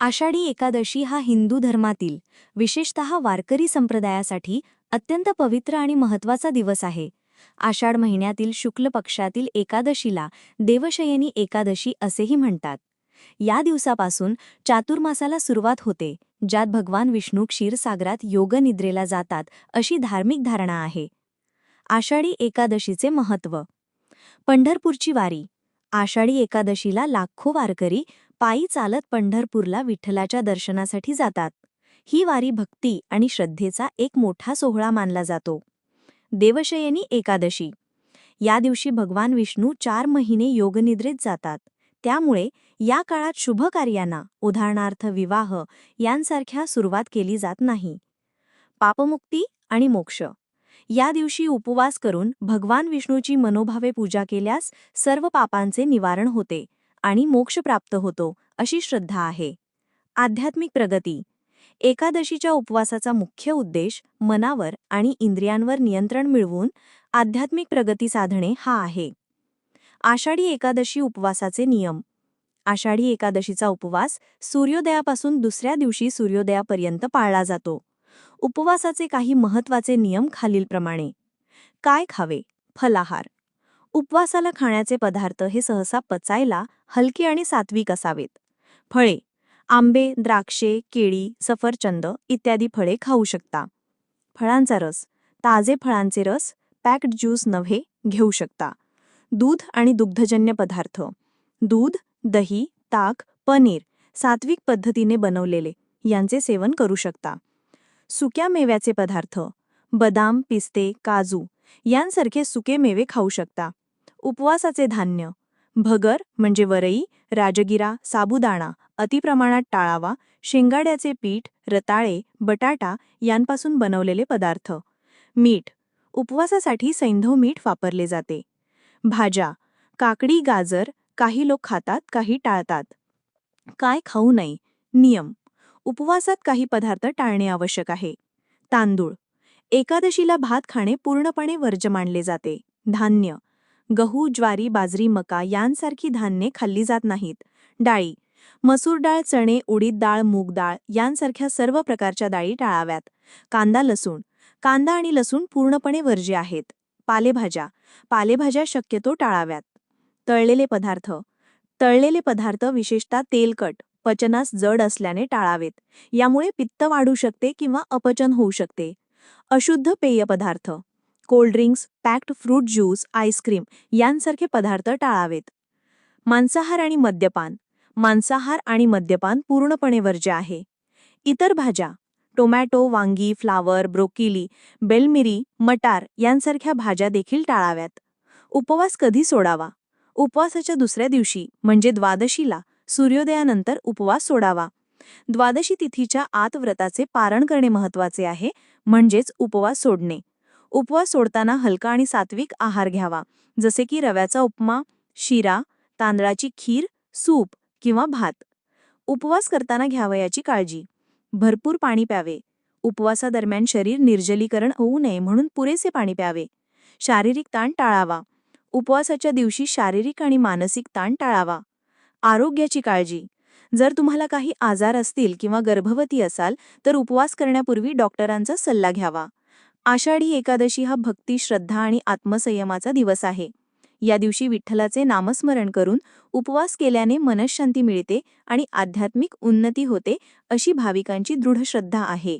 आषाढी एकादशी हा हिंदू धर्मातील विशेषतः वारकरी संप्रदायासाठी अत्यंत पवित्र आणि महत्त्वाचा दिवस आहे. आषाढ महिन्यातील शुक्ल पक्षातील एकादशीला देवशयनी एकादशी असेही म्हणतात. या दिवसापासून चातुर्मासाला सुरुवात होते ज्यात भगवान विष्णू क्षीरसागरात योगनिद्रेला जातात अशी धार्मिक धारणा आहे. आषाढी एकादशीचे महत्त्व. पंढरपूरची वारी. आषाढी एकादशीला लाखो वारकरी पायी चालत पंढरपूरला विठ्ठलाच्या दर्शनासाठी जातात. ही वारी भक्ती आणि श्रद्धेचा एक मोठा सोहळा मानला जातो. देवशयनी एकादशी. या दिवशी भगवान विष्णू चार महिने योगनिद्रेत जातात. त्यामुळे या काळात शुभ कार्यांना उदाहरणार्थ विवाह यांसारख्या सुरुवात केली जात नाही. पापमुक्ती आणि मोक्ष. या दिवशी उपवास करून भगवान विष्णूची मनोभावे पूजा केल्यास सर्व पापांचे निवारण होते. आणि मोक्ष प्राप्त होतो अशी श्रद्धा आहे. आध्यात्मिक प्रगती. एकादशीच्या उपवासाचा मुख्य उद्देश मनावर आणि इंद्रियांवर नियंत्रण मिळवून आध्यात्मिक प्रगती साधणे हा आहे. आषाढी एकादशी उपवासाचे नियम. आषाढी एकादशीचा उपवास सूर्योदयापासून दुसऱ्या दिवशी सूर्योदयापर्यंत पाळला जातो. उपवासाचे काही महत्त्वाचे नियम खालीलप्रमाणे. काय खावे? फलाहार. उपवासाला खाण्याचे पदार्थ हे सहसा पचायला हलके आणि सात्विक असावेत. फळे आंबे द्राक्षे केळी सफरचंद इत्यादी फळे खाऊ शकता. फळांचा रस ताजे फळांचे रस पॅक्ड ज्यूस नव्हे घेऊ शकता. दूध आणि दुग्धजन्य पदार्थ. दूध दही ताक पनीर सात्विक पद्धतीने बनवलेले यांचे सेवन करू शकता. सुक्या मेव्याचे पदार्थ बदाम पिस्ते काजू यांसारखे सुके मेवे खाऊ शकता. उपवासाचे धान्य. भगर म्हणजे वरई राजगिरा साबुदाणा अतिप्रमाणात टाळावा शेंगाड्याचे पीठ रताळे बटाटा यांपासून बनवलेले पदार्थ. मीठ. उपवासासाठी सैंधव मीठ वापरले जाते. भाज्या. काकडी गाजर काही लोक खातात काही टाळतात. काय खाऊ नये. नियम. उपवासात काही पदार्थ टाळणे आवश्यक आहे. तांदूळ. एकादशीला भात खाणे पूर्णपणे वर्ज मानले जाते. धान्य. गहू ज्वारी बाजरी मका यांसारखी धान्ये खाल्ली जात नाहीत. डाळी. मसूर डाळ चणे उडीद डाळ मूग डाळ यांसारख्या सर्व प्रकारच्या डाळी टाळाव्यात. कांदा लसूण. कांदा आणि लसूण पूर्णपणे वर्ज्य आहेत. पालेभाज्या. पालेभाज्या शक्यतो टाळाव्यात. तळलेले पदार्थ. तळलेले पदार्थ विशेषतः तेलकट पचनास जड असल्याने टाळावेत. यामुळे पित्त वाढू शकते किंवा अपचन होऊ शकते. अशुद्ध पेय पदार्थ. Cold drinks packed fruit juice ice cream यांसारखे पदार्थ टाळावेत. मांसाहार आणि मद्यपान. मांसाहार आणि मद्यपान पूर्णपणे वर्ज्य आहे. इतर भाज्या. टोमॅटो वांगी फ्लावर ब्रोकिली बेलमिरी मटार यांसारख्या भाज्या देखील टाळाव्यात. उपवास कधी सोडावा? उपवासाच्या दुसऱ्या दिवशी म्हणजे द्वादशीला सूर्योदयानंतर उपवास सोडावा. द्वादशी तिथीच्या आत व्रताचे पारण करणे महत्त्वाचे आहे म्हणजेच उपवास सोडणे. उपवास सोडताना हलका आणि सात्विक आहार घ्यावा. जसे की रव्याचा उपमा शिरा तांदळाची खीर सूप किंवा भात. उपवास करताना घ्यावयाची काळजी. भरपूर पाणी प्यावे. उपवासादरम्यान शरीर निर्जलीकरण होऊ नये म्हणून पुरेसे पाणी प्यावे. शारीरिक ताण टाळावा. उपवासाच्या दिवशी शारीरिक आणि मानसिक ताण टाळावा. आरोग्याची काळजी. जर तुम्हाला काही आजार असतील किंवा गर्भवती असाल तर उपवास करण्यापूर्वी डॉक्टरांचा सल्ला घ्यावा. आषाढी एकादशी हा भक्ती श्रद्धा आणि आत्मसंयमाचा दिवस आहे. या दिवशी विठ्ठलाचे नामस्मरण करून उपवास केल्याने मनशांती मिळते आणि आध्यात्मिक उन्नती होते अशी भाविकांची दृढ श्रद्धा आहे.